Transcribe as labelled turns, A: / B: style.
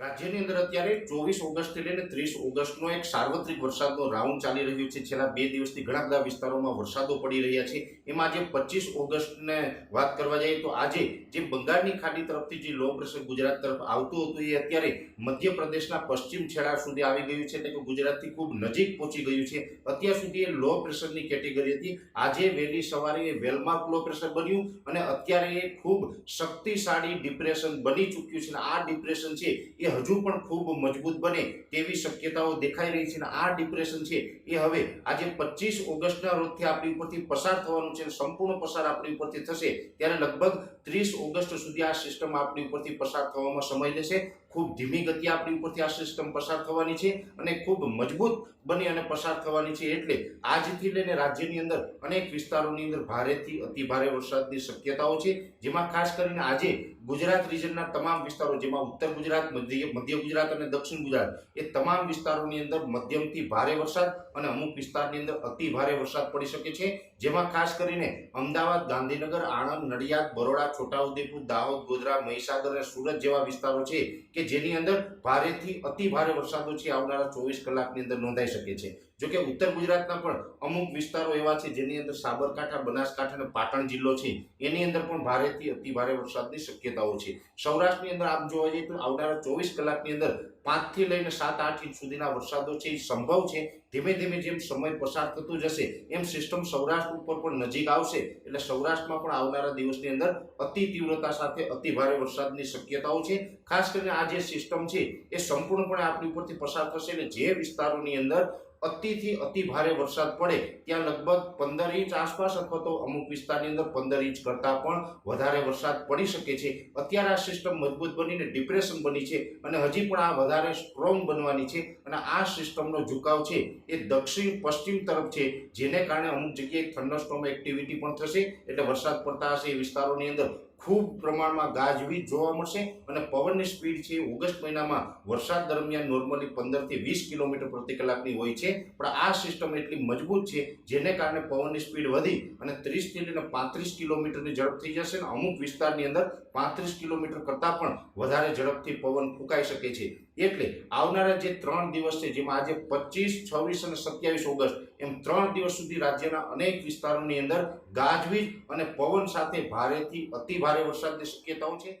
A: રાજ્યની અંદર અત્યારે ચોવીસ ઓગસ્ટથી લઈને ત્રીસ ઓગસ્ટનો એક સાર્વત્રિક વરસાદનો રાઉન્ડ ચાલી રહ્યો છે. છેલ્લા બે દિવસથી ઘણા બધા વિસ્તારોમાં વરસાદો પડી રહ્યા છે. એમાં આજે પચીસ ઓગસ્ટને વાત કરવા જઈએ તો આજે જે બંગાળની ખાડી તરફથી જે લો પ્રેશર ગુજરાત તરફ આવતું હતું, એ અત્યારે મધ્યપ્રદેશના પશ્ચિમ છેડા સુધી આવી ગયું છે. એટલે કે ગુજરાતથી ખૂબ નજીક પહોંચી ગયું છે. અત્યાર સુધી એ લો પ્રેશરની કેટેગરી હતી. આજે વહેલી સવારે એ વેલમાર્ક લો પ્રેશર બન્યું અને અત્યારે એ ખૂબ શક્તિશાળી ડિપ્રેશન બની ચૂક્યું છે. અને આ ડિપ્રેશન છે એ હજુ પણ ખૂબ મજબૂત બને તેવી શક્યતાઓ દેખાઈ રહી છે અને આ ડિપ્રેશન છે એ હવે આજે પચીસ ઓગસ્ટના રોજથી આપણી ઉપરથી પસાર થવાનું છે સંપૂર્ણ પસાર આપણી ઉપરથી થશે. ત્યારે લગભગ ત્રીસ ઓગસ્ટ સુધી આ સિસ્ટમ આપણી ઉપરથી પસાર થવામાં સમય લેશે. ખૂબ ધીમી ગતિ આપણી ઉપરથી આ સિસ્ટમ પસાર થવાની છે અને ખૂબ મજબૂત બની અને પસાર થવાની છે એટલે આજથી લઈને રાજ્યની અંદર અનેક વિસ્તારોની અંદર ભારેથી અતિભારે વરસાદની શક્યતાઓ છે. જેમાં ખાસ કરીને આજે ગુજરાત રિજનના તમામ વિસ્તારો જેમાં ઉત્તર ગુજરાત, મધ્ય મધ્ય ગુજરાત અને દક્ષિણ ગુજરાત એ તમામ વિસ્તારોની અંદર મધ્યમથી ભારે વરસાદ અને અમુક વિસ્તારની અંદર અતિ ભારે વરસાદ પડી શકે છે. જેમાં ખાસ કરીને અમદાવાદ, ગાંધીનગર, આણંદ, નડિયાદ, બરોડા, છોટાઉદેપુર, દાહોદ, ગોધરા, મહીસાગર અને સુરત જેવા વિસ્તારો છે કે જેની અંદર ભારેથી અતિ ભારે વરસાદો છે, આવનારા ચોવીસ કલાકની અંદર નોંધાઈ શકે છે. જો કે ઉત્તર ગુજરાતના પણ અમુક વિસ્તારો એવા છે, જેની અંદર સાબરકાંઠા, બનાસકાંઠા અને પાટણ જિલ્લો છે, એની અંદર પણ ભારેથી અતિ ભારે વરસાદની શક્યતાઓ છે. સૌરાષ્ટ્રની અંદર આમ જોવા જઈએ તો આવનારા ચોવીસ કલાકની અંદર પાંચથી લઈને સાત આઠ ઇંચ સુધીના વરસાદો છે, એ સંભવ છે. ધીમે ધીમે જેમ સમય પસાર થતો જશે, એમ સિસ્ટમ સૌરાષ્ટ્ર ઉપર પણ નજીક આવશે. એટલે સૌરાષ્ટ્રમાં પણ આવનારા દિવસની અંદર અતિ તીવ્રતા સાથે અતિ ભારે વરસાદની શક્યતાઓ છે. ખાસ કરીને આ જે સિસ્ટમ છે, એ સંપૂર્ણપણે આપણી ઉપરથી પસાર થશે અને જે વિસ્તારોની અંદર અતિથી અતિ ભારે વરસાદ પડે, ત્યાં લગભગ પંદર ઇંચ આસપાસ અથવા તો અમુક વિસ્તારની અંદર પંદર ઇંચ કરતાં પણ વધારે વરસાદ પડી શકે છે. અત્યારે આ સિસ્ટમ મજબૂત બનીને ડિપ્રેશન બની છે અને હજી પણ આ વધારે સ્ટ્રોંગ બનવાની છે. અને આ સિસ્ટમનો ઝુકાવ છે એ દક્ષિણ પશ્ચિમ તરફ છે, જેને કારણે અમુક જગ્યાએ થંડરસ્ટોમ એક્ટિવિટી પણ થશે. એટલે વરસાદ પડતા હશે એ વિસ્તારોની અંદર ખૂબ પ્રમાણમાં ગાજવીજ જોવા મળશે અને પવનની સ્પીડ છે ઓગસ્ટ મહિનામાં વરસાદ દરમિયાન નોર્મલી પંદરથી વીસ કિલોમીટર પ્રતિ કલાકની હોય છે. પણ આ સિસ્ટમ એટલી મજબૂત છે, જેને કારણે પવનની સ્પીડ વધી અને ત્રીસથી લઈને પાંત્રીસ કિલોમીટરની ઝડપ થઈ જશે અને અમુક વિસ્તારની અંદર પાંત્રીસ કિલોમીટર કરતાં પણ વધારે ઝડપથી પવન ફૂંકાઈ શકે છે. એટલે આવનારા જે ત્રણ દિવસ છે, જેમાં આજે પચીસ, છવ્વીસ અને સત્યાવીસ ઓગસ્ટ, એમ ત્રણ દિવસ સુધી રાજ્યના અનેક વિસ્તારોની અંદર ગાજવીજ અને પવન સાથે ભારેથી અતિ ભારે વરસાદની શક્યતાઓ છે.